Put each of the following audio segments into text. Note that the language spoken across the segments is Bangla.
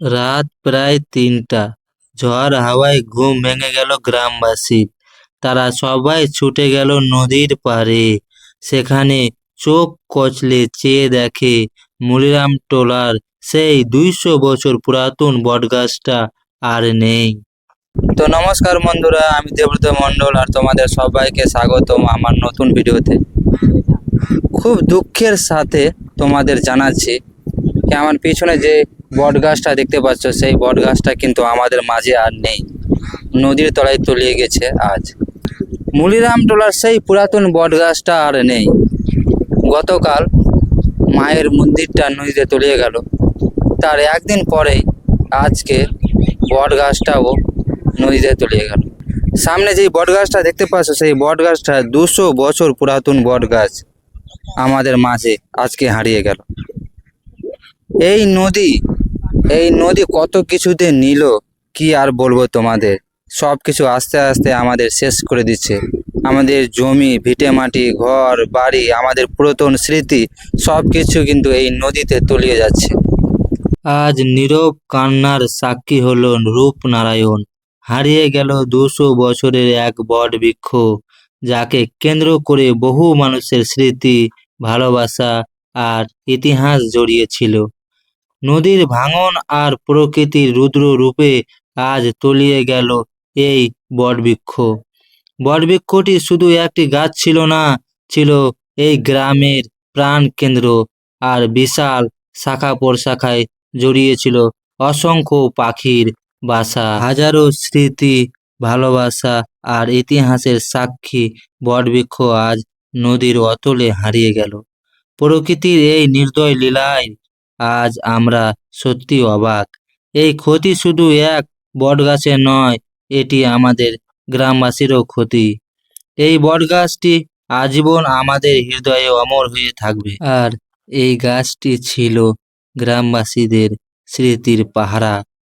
রাত প্রায় তিনটা। ঝড় হাওয়ায় ঘুম ভেঙে গেল গ্রামবাসীর তারা সবাই ছুটে গেল নদীর পাড়ে। সেখানে চোখ কচলে চেয়ে দেখে মুলিরাম টোলার, সেই দুইশো বছর পুরাতন বটগাছটা আর নেই। তো নমস্কার বন্ধুরা, আমি দেবব্রত মণ্ডল আর তোমাদের সবাইকে স্বাগতম আমার নতুন ভিডিওতে। খুব দুঃখের সাথে তোমাদের জানাচ্ছি আমার পিছনে যে বট গাছটা দেখতে পাচ্ছ, সেই বট গাছটা কিন্তু আমাদের মাঝে আর নেই। নদীর তলায় তলিয়ে গেছে আজ। মুলিরাম টোলার সেই পুরাতন বট গাছটা আর নেই। গতকাল মায়ের মন্দিরটা নদীতে তলিয়ে গেল। তার একদিন পরেই আজকে বট গাছটাও নদীতে তলিয়ে গেল। সামনে যেই বট গাছটা দেখতে পাচ্ছ, সেই বট গাছটা দুশো বছর পুরাতন বট গাছ আমাদের মাঝে আজকে হারিয়ে গেল। এই নদী এই নদী কত কিছুতে নিল, কি আর বলব তোমাদের? সব কিছু আস্তে আস্তে আমাদের শেষ করে দিচ্ছে। আমাদের জমি, ভিটে মাটি, ঘর, বাড়ি, আমাদের পুরাতন স্মৃতি সব কিছু কিন্তু এই নদীতে তলিয়ে যাচ্ছে। আজ নীরব কান্নার সাক্ষী হলো রূপনারায়ণ। হারিয়ে গেল দুশো বছরের এক বট বৃক্ষ, যাকে কেন্দ্র করে বহু মানুষের স্মৃতি, ভালোবাসা আর ইতিহাস জড়িয়েছিল নদীর ভাঙন আর প্রকৃতির রুদ্র রূপে আজ তলিয়ে গেল এই বটবৃক্ষ। বটবৃক্ষটি শুধু একটি গাছ ছিল না, ছিল এই গ্রামের প্রাণ কেন্দ্র আর বিশাল শাখা প্রশাখায় জড়িয়েছিল অসংখ্য পাখির বাসা। হাজারো স্মৃতি, ভালোবাসা আর ইতিহাসের সাক্ষী বটবৃক্ষ আজ নদীর অতলে হারিয়ে গেল। প্রকৃতির এই নির্দয় লীলায় আজ আমরা সত্যি অবাক। এই ক্ষতি শুধু এক বটগাছের নয়, এটি আমাদের গ্রামবাসীরও ক্ষতি। এই বটগাছটি আজীবন আমাদের হৃদয়ে অমর হয়ে থাকবে। আর এই গাছটি ছিল গ্রামবাসীদের স্মৃতির পাহারা,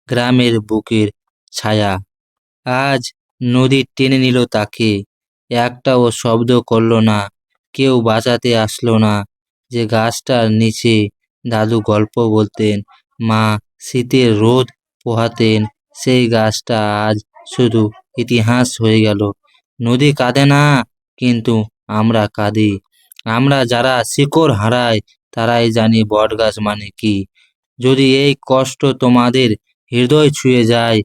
গ্রামের বুকের ছায়া। আজ নদী টেনে নিল তাকে। একটাও শব্দ করল না, কেউ বাঁচাতে আসলো না। যে গাছটার নিচে দাদু গল্প বলতেন, মা শীতের রোদ পোহাতেন, সেই গাছটা আজ শুধু ইতিহাস হয়ে গেল। নদী কাঁদে না, কিন্তু আমরা কাঁদি। আমরা যারা শিকড় হারাই, তারাই জানি বটগাছ মানে কি। যদি এই কষ্ট তোমাদের হৃদয় ছুঁয়ে যায়,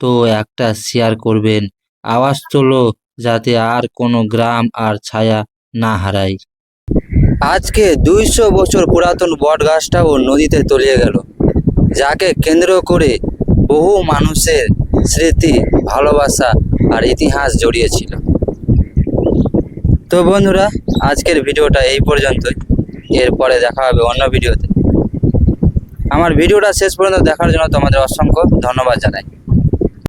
তো একটা শেয়ার করবেন। আওয়াজ তোলো, যাতে আর কোনো গ্রাম আর ছায়া না হারায়। আজকে দুইশো বছর পুরাতন বট গাছটাও নদীতে তলিয়ে গেল, যাকে কেন্দ্র করে বহু মানুষের স্মৃতি, ভালোবাসা আর ইতিহাস জড়িয়েছিল। তো বন্ধুরা, আজকের ভিডিওটা এই পর্যন্তই। এরপরে দেখা হবে অন্য ভিডিওতে। আমার ভিডিওটা শেষ পর্যন্ত দেখার জন্য তোমাদের অসংখ্য ধন্যবাদ জানাই।